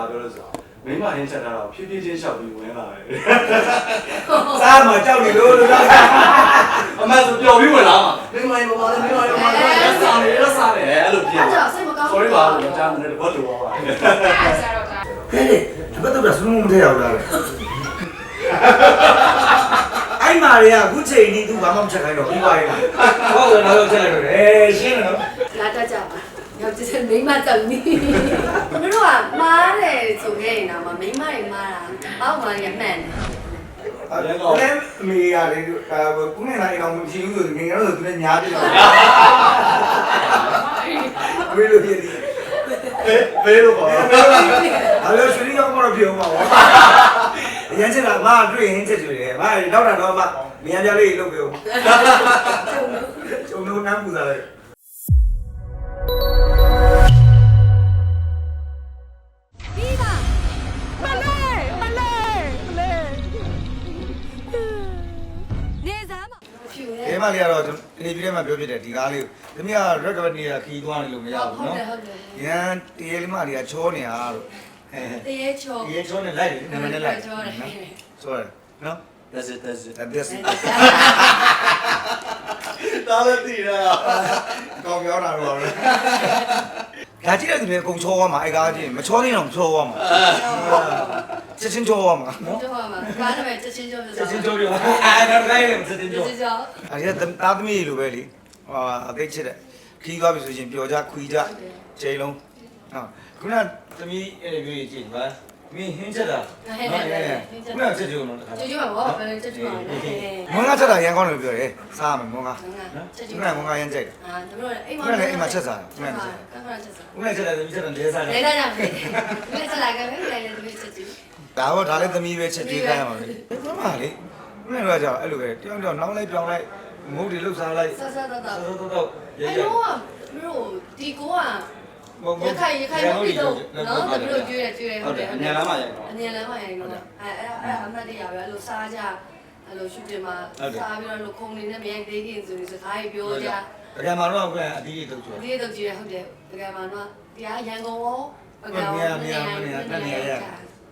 ဘာပြောလို့ဆိုတော့မိမဟင်းချက်တာတော့ဖြည်းဖြည်းချင်းလျှောက်ပြီးဝင်လာတယ်စားမှာကြောက်နေလို့လို့တော့အမှန်ဆိုပျော်ပြီးဝင်လာမှာမိမရေဘာလဲမိမရေဘာလဲရက်စားနေရက်စားနေအဲ့လိုဖြစ်အဲ့ဒါစိတ်မကောင်း sorry ပါဘူးကြားမနေတော့လို့ပါပါအဲ့ဆရာတော့ကဟဲ့လေတပတ်တော့စလုံးမထည့်ရဘူးလားအဲ့မာရီကအခုချိန်ကြီး तू ဘာမှမချက်ခိုင်းတော့ပြီးပါရဲ့ဟုတ်တယ်တော့ချက်လိုက်တော့အဲရှင်းတယ်နော်လာတတ်ကြပါ ယောက်ျားမိန်းမတောက်နေတို့ကမားတယ်ဆိုခဲ့ရင်တော့မိန်းမတွေမားတာအောက်မှာရမှန်တယ်အဲ့တော့လည်းအမေကလေဒါကုနေလိုက်အောင်မရှိဘူးဆိုငငယ်တော့သူလည်းညားတယ်ဝေးလို့ပြည့်တယ်ဖေးဖေးလို့ပါအဲ့လိုရွှေရောက်မှတော့ပြောမှာပါအရင်ချက်တာမတွေ့ရင်ချက်ကြွတယ်မနောက်တာတော့မမြန်ပြလေးလုပ်ပြောကျုံလို့နမ်းပူတာလေဖြူ။ မလေးကတော့နေပြည်တော်မှာပြောပြတယ်ဒီကားလေးကို။သမီးက red carpet နေရခီးသွားနေလို့မရဟုတ်ဘူးဟုတ်နော်တယ်ဟုတ်တယ်။ရန်တရေလေးမလေးကချောနေတာလို့။အဲတရေချောတရေချောနေလိုက်တယ်နာမည်နဲ့လိုက်ချောတယ်။ဆိုရနော် that's it that's it ။ That this ဒါလည်းတည်ရကောင်းပြောတာတော့လေ။ဒါကြည့်တဲ့သူတွေအကုန်ချောသွားမှာအဲကားကြည့်မချောသေးတော့ချောသွားမှာ။ ချက်ချင်းချောသွားမှာနော်ချောမှာဘာလို့လဲချက်ချင်းချော။ချက်ချင်းချောပြောအဲဒါတိုင်းလည်းချက်ချင်းချောချက်ချင်းချော။အဲဒီကသားသမီးလိုပဲလေ။ဟာအသိချစ်တဲ့ခီးသွားပြီဆိုရင်ပျော်ကြခွီးကြချိန်လုံး။ဟုတ်ခုနသမီးအဲ့ဒီမျိုးကြီးကြည့်ပါမင်းဟင်းချက်တာခုနချက်ကြုံတော့တခါချက်ချင်းပါဘာလဲချက်ချင်းပါလဲမွန်ကားချက်တာရန်ကောင်းတယ်လို့ပြောတယ်စားမယ်မွန်ကားချက်ခုချင်းနကမွန်ကားရန်ကြိုက်တယ်အာတို့အိမ်မှာခုနလည်းအိမ်မှာချက်စားတယ်ခုနကကချက်ကကချက်စားခုနချက်တယ်သမီးချက်တယ်လဲစားတယ်လဲလာကြမယ်လဲစလာကပဲလဲလဲဒီချက်ချင်း ဒါတော့ဒါလည်းသမီးပဲချက်ပြေးခိုင်းရမှာလေဘာမှလေခုနကကြောက်အဲ့လိုပဲတယောက်တယောက်နောင်းလိုက်ပြောင်းလိုက်ငုတ်တွေလှုပ်ရှားလိုက်ဆဆတော့တော့ဆောဆောတော့ရဲအဲ့ရဲတော့တို့ဒီကိုကရခိုင်ရခိုင်မပြီးတော့နော်တပြိုကျွေးတယ်ကျွေးတယ်ဟုတ်တယ်အညာလမ်းမှာရိုက်တော့အငြင်းလမ်းမရိုင်တော့အဲ့အဲ့အဲ့အမတ်တရားပဲအဲ့လိုစားကြအဲ့လိုရှုတင်မှာစားပြီးတော့လို့ခုံနေနဲ့မရိုက်သေးခင်ဆိုပြီးစကားကြီးပြောကြတကယ်မှတော့ကအတီးတွေတုတ်ချောဒီတော့ကြည့်ရဟုတ်တယ်တကယ်မှတော့တရားရန်ကုန်ရောပကံမြာရောမြာမြာတန်နေရ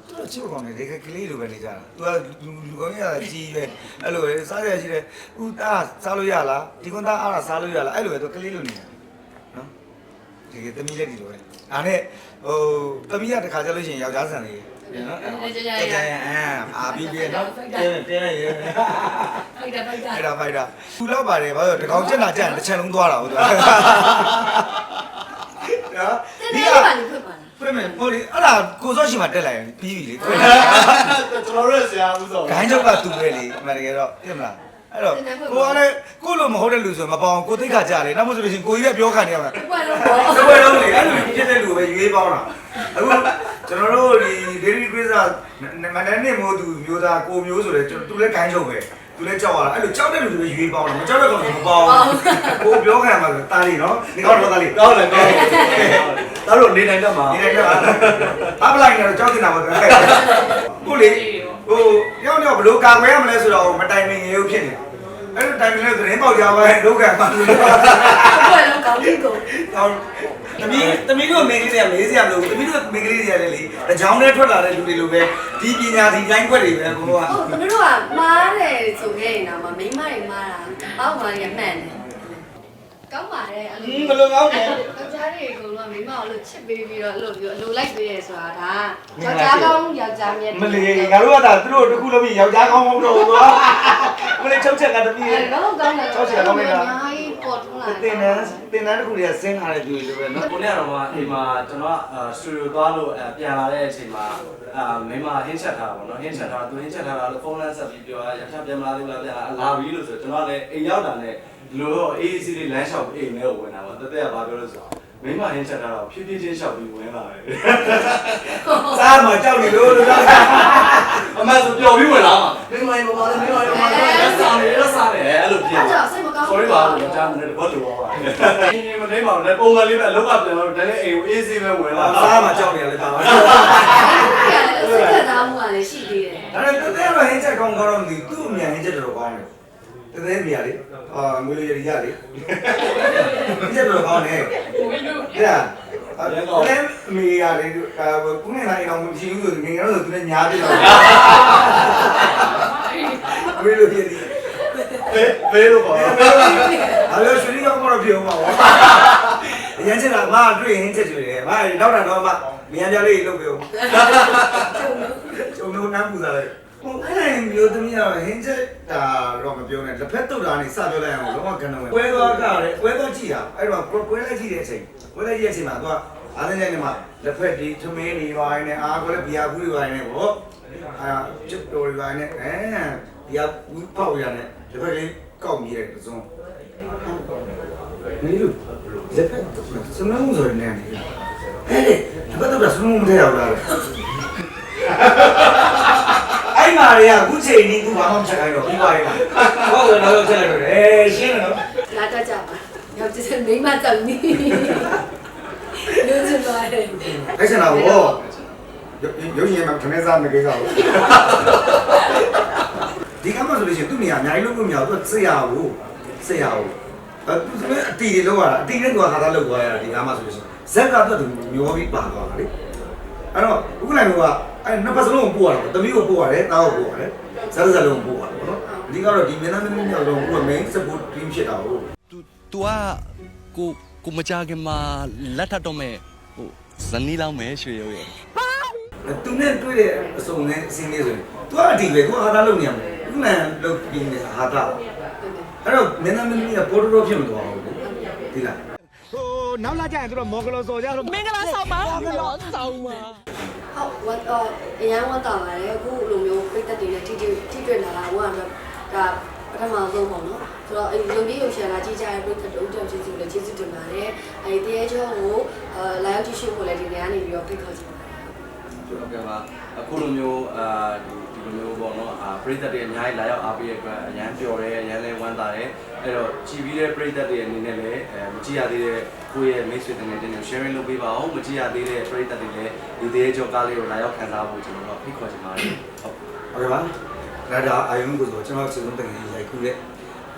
သူတို့ချစ်ကောင်နေဒီကလေးလိုပဲနေကြတာသူကလူကောင်းရတာကြီးပဲအဲ့လိုပဲစားရရှိတယ်ဦးသားစားလို့ရလားဒီကွန်သားအားစားလို့ရလားအဲ့လိုပဲသူကလေးလိုနေတာနော်ဒီကသမီးလက်ဒီလိုပဲဒါနဲ့ဟိုသမီးကတခါကျလို့ရှိရင်ယောက်ျားဆန်လေးနော်အဲ့ကြကြရအာပြီးပြီးနော်တင်းတင်းရဖိုက်တာဖိုက်တာအဲ့ဒါဖိုက်တာသူတော့ပါတယ်ဘာလို့တကောင်ကျက်လာကျက်တစ်ချက်လုံးသွားတာဟုတ်တယ်နော်တင်းဒီနေက ပါလိဖွင့်ပါလားဖွင့်မယ်ဟိုလေအဲ့ဒါကိုစောရှိမှတက်လိုက်ရင်ပြီးပြီလေဖွင့်ကျွန်တော်တို့ဆရာဦးစောဂိုင်းချုပ်ကသူပဲလေအမှန်တကယ်တော့သိမလားအဲ့တော့ကိုကလည်းကိုလိုမဟုတ်တဲ့လူဆိုမပေါအောင်ကိုသိခါကြလေနောက်မှဆိုလို့ရှိရင်ကိုကြီးပဲပြောခံနေရမှာဘယ်လိုပေါ့တပွဲလုံးလေအဲ့လိုဖြစ်တဲ့လူပဲရွေးပေါင်းတာအခုကျွန်တော်တို့ဒီ Daily Quiz ကမနက်နေ့မို့သူမျိုးသားကိုမျိုးဆိုလဲသူလည်းဂိုင်းချုပ်ပဲသူလည်းကြောက်ရတာအဲ့လိုကြောက်တဲ့လူတွေပဲရွေးပေါင်းတာမကြောက်တဲ့ကောင်တွေမပေါအောင်ကိုပြောခံမှာတားလီနော်ဒီကောင်တော့တားလီကောင်းတယ်ကောင်းတယ် ဒါတို့နေနိုင်တော့မှာဒီနေ့ကတော့အပလိုက်နေတော့ကြောက်နေတာပါကိုလေဟိုရောက်တော့ဘလို့ကာကွယ်ရမလဲဆိုတော့မတိုင်မင်ရေဖြစ်နေအဲ့လိုတိုင်မင်လေးသတင်းပေါက်ကြပါရဲ့ဒုက္ခမှာလို့ဘယ်လိုကောင်းပြီကိုဟောတမီးတမီးတို့မိန်းကလေးတွေကမေးစရာမလိုဘူးတမီးတို့မိန်းကလေးတွေကလည်းလေအကြောင်းနဲ့ထွက်လာတဲ့လူတွေလိုပဲဒီပညာဒီတိုင်းွက်တွေပဲဘုရားဟုတ်တို့ကမားတယ်ဆိုခဲ့ရင်တော့မိန်းမတွေမားတာအောက်မှာရမှန်တယ် ကောင်းပါတယ်အဲ့လိုဘယ်လိုကောင်းလဲယောက်ျားတွေအကုန်လုံးမိန်းမကိုလို့ချစ်ပေးပြီးတော့လို့ပြောလိုလိုက်ပေးရဲဆိုတာဒါယောက်ျားကောင်းယောက်ျားမြတ်မလီငါတို့ကဒါသူတို့တခုလုံးပြီးယောက်ျားကောင်းမဟုတ်တော့ဘူးကွာမလေးချုပ်ချက်ကတမီးအဲ့တော့ကောင်းတယ်အများကြီးပေါ်ထွန်းလာတင်တန်းတင်တန်းတခုတွေကဆင်းလာတဲ့လူတွေလိုပဲနော်ကိုနေ့ကတော့အိမ်မှာကျွန်တော်ကစတူဒီယိုသွားလို့ပြန်လာတဲ့အချိန်မှာအာမိမဟင်းချက်ထားပါတော့ဟင်းချက်ထားသူဟင်းချက်ထားတာလို့ဖုန်းလမ်းဆက်ပြီးပြောရရထပြန်လာလို့လာပြန်လာပြီလို့ဆိုကျွန်တော်လည်းအိမ်ရောက်တာနဲ့ ဒီလိုတော့အေးအေးဆေးလေးလမ်းလျှောက်အိမ်ထဲကိုဝင်တာပါတသက်ကဘာပြောလို့ဆိုတော့မိမဟင်းချက်ထားတော့ဖြည်းဖြည်းချင်းလျှောက်ပြီးဝင်လာတယ်စားမှာကြောက်နေလို့လို့တော့အမှန်ဆိုပျော်ပြီးဝင်လာမှာမိမရေဘာလဲမိမရေဘာလဲရက်စားနေရက်စားနေအဲ့လိုဖြစ်အဲ့ဒါစိတ်မကောင်း sorry ပါဘူးကြားမနေတော့လို့ပါပါဒီနေ့မနေပါဘူးလေပုံမှန်လေးပဲအလောက်ကပြန်တော့တည်းအိမ်ကိုအေးဆေးပဲဝင်လာစားမှာကြောက်နေရတယ်ပါဒါစိတ်ကသားမှုကလည်းရှိသေးတယ်နဲ့တသေးတော့ဟင်းချက်ကောင်းကောင်းတော့မသိသူ့အမြန်ဟင်းချက်တော်ကောင်းတယ် တသေးမြာလေအာငွေရရရလေဟင်းချက်တော်ကောင်းတယ်ဟဲ့လည်းအမေကလေအာကုနေလိုက်အောင်မရှိဘူးဆိုငငယ်တော့သူလည်းညားတယ်တော့ဘယ်လိုဖြစ်ဒီဖေးဖေးလို့ပေါ့အားလို့ရှင်ရောက်တော့ပြောမှာပါအရင်ကမတွေ့ရင်ချက်ကျွေတယ်မနောက်တာတော့မမြန်ပြလေးလုပ်ပြောကျုံလို့နမ်းပူစားလိုက် ဟိုအဲ့ဒီမျိုးသမီးကဟင်းချက်တာတော့မပြောနဲ့လက်ဖက်တုတ်တာနေစပြောလိုက်အောင်လုံးဝကဏ္ဍဝင်ပွဲသွားကလည်းပွဲသွားကြည့်တာအဲ့တော့ပွဲလိုက်ကြည့်တဲ့အချိန်ပွဲလိုက်ကြည့်တဲ့အချိန်မှာသူကအားတဲ့နေ့မှာလက်ဖက်ဒီထမင်းတွေပါနေအားကိုလည်းဘီယာဘူးတွေပါနေပေါ့အာချစ်တော်တွေပါနေအဲဘီယာဘူးပေါက်ရတဲ့လက်ဖက်လေးကောက်မြည်တဲ့ပစုံမင်းတို့လက်ဖက်စမုံဆိုရနေတယ်အဲ့ဒီလက်ဖက်တော့စမုံမထည့်ရဘူးလားအဲ့ မာရီကခုချိန်นี้ तू ဘာမှမချက်ခိုင်းတော့ပြီးပါရဲ့ဟုတ်တယ်တော့ချက်လိုက်တော့အဲရှင်းတယ်နော်လာတတ်ကြပါယောက်ျားမိန်းမကြောက်နီးလို့ချင်ပါတယ်အဲ့ဆန်တော့ရုပ်ရုပ်ရှင်မှာခနဲ့စားမကိစ္စဘူးဒီကမှဆိုလို့ရှိရင်သူ့နေရာအများကြီးလုပ်လို့မရဘူးသူကဆက်ရဘူးဆက်ရဘူးအဲသူလည်းအတီတွေလောက်ရတာအတီနဲ့သူကခါသားလောက်သွားရတာဒီကမှဆိုလို့ရှိရင်ဇက်ကတော့သူမျောပြီးပါသွားတာလေ အဲ့တော့ဥက္ကဋ္ဌကအဲနှစ်ပတ်စလုံးကိုပို့ရတာတမီးကိုပို့ရတယ်တားကိုပို့ရတယ်ဇက်ဇက်လုံးကိုပို့ရတယ်ပေါ့နော်အဓိကတော့ဒီမင်းသားမင်းသမီးမျိုးလုံးကို main support team ဖြစ်တာဟုတ် तू तू อ่ะကိုကိုမကြခင်မှာလက်ထပ်တော့မဲ့ဟိုဇနီးလောင်းမဲ့ရွှေရုပ်ရဲ့ သူနဲ့တွေ့တဲ့အစုံနဲ့အစင်းလေးဆိုရင် तू ကအတီပဲ तू ဟာတာလုပ်နေရမယ်ခုနကလုပ်ပြီးနေဟာတာအဲ့တော့မင်းသားမင်းသမီးကပေါ်တော်ဖြစ်မသွားဘူးဒီလား ဟိုနောက်လာကြရင်သူတို့မော်ဂလောစော်ကြတော့မင်္ဂလာဆောင်ပါမော်ဂလောဆောင်ပါ ဟုတ်ဝတ်တော့အရန်ဝတ်တာပါတယ်အခုလိုမျိုးပိတ်သက်တွေနဲ့ထိထိထိတွေ့လာတာဟိုကတော့ဒါပထမဆုံးပေါ့နော်ဆိုတော့အဲ့ရုပ်ရည်ရုပ်ရှာလာကြည့်ကြတဲ့ပိတ်သက်တို့တောင်ကျေးဇူးလည်းကျေးဇူးတင်ပါတယ်အဲ့ဒီတရားကျော်ကိုအဲလာရောက်ကြည့်ရှုဖို့လည်းဒီနေရာနေပြီးတော့ဖိတ်ခေါ်ချင်ပါတယ်ဟုတ်ကဲ့ပါအခုလိုမျိုးအာဒီဒီ လိုမျိုးပေါ့နော်အာပရိသတ်တွေအများကြီးလာရောက်အားပေးရတဲ့အတွက်အရန်ပျော်တယ်အရန်လည်းဝမ်းသာတယ်အဲ့တော့ကြည်ပြီးတဲ့ပရိသတ်တွေအနေနဲ့လည်းအဲမကြည့်ရသေးတဲ့ကိုယ့်ရဲ့မိတ်ဆွေတငယ်ချင်းတွေ sharing လုပ်ပေးပါဦးမကြည့်ရသေးတဲ့ပရိသတ်တွေလည်းဒီသေးကြောကားလေးကိုလာရောက်ခံစားဖို့ကျွန်တော်တို့ဖိတ်ခေါ်ချင်ပါတယ်ဟုတ်ဟုတ်ကဲ့ပါဒါဒါအာယုံကိုဆိုကျွန်တော်စီစဉ်တဲ့ရိုက်ခုတဲ့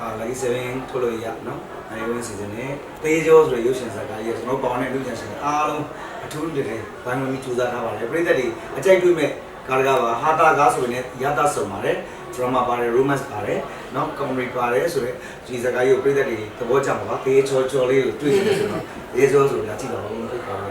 အာလိုက်7ထုတ်လို့ရနော်အာယုံစီစဉ်နဲ့တေးကြောဆိုတဲ့ရုပ်ရှင်ဇာတ်ကားကြီးကျွန်တော်ပေါင်းတဲ့လူချင်ရှင်အားလုံးအထူးတည်းဘိုင်းဝင်ပြီးစူးစမ်းထားပါတယ်ပရိသတ်တွေအကြိုက်တွေ့မဲ့ ကားကပါဟာတာကားဆိုရင်ရတာစုံပါတယ် drama ပါတယ် romance ပါတယ်နော် comedy ပါတယ်ဆိုတော့ဒီဇာတ်ကားကြီးကိုပရိသတ်တွေသဘောကျမှာပါတေးချောချောလေးကိုတွေ့နေတယ်ဆိုတော့တေးချောဆိုတာကြည့်ပါဦးဖိတ်ခေါ်ရ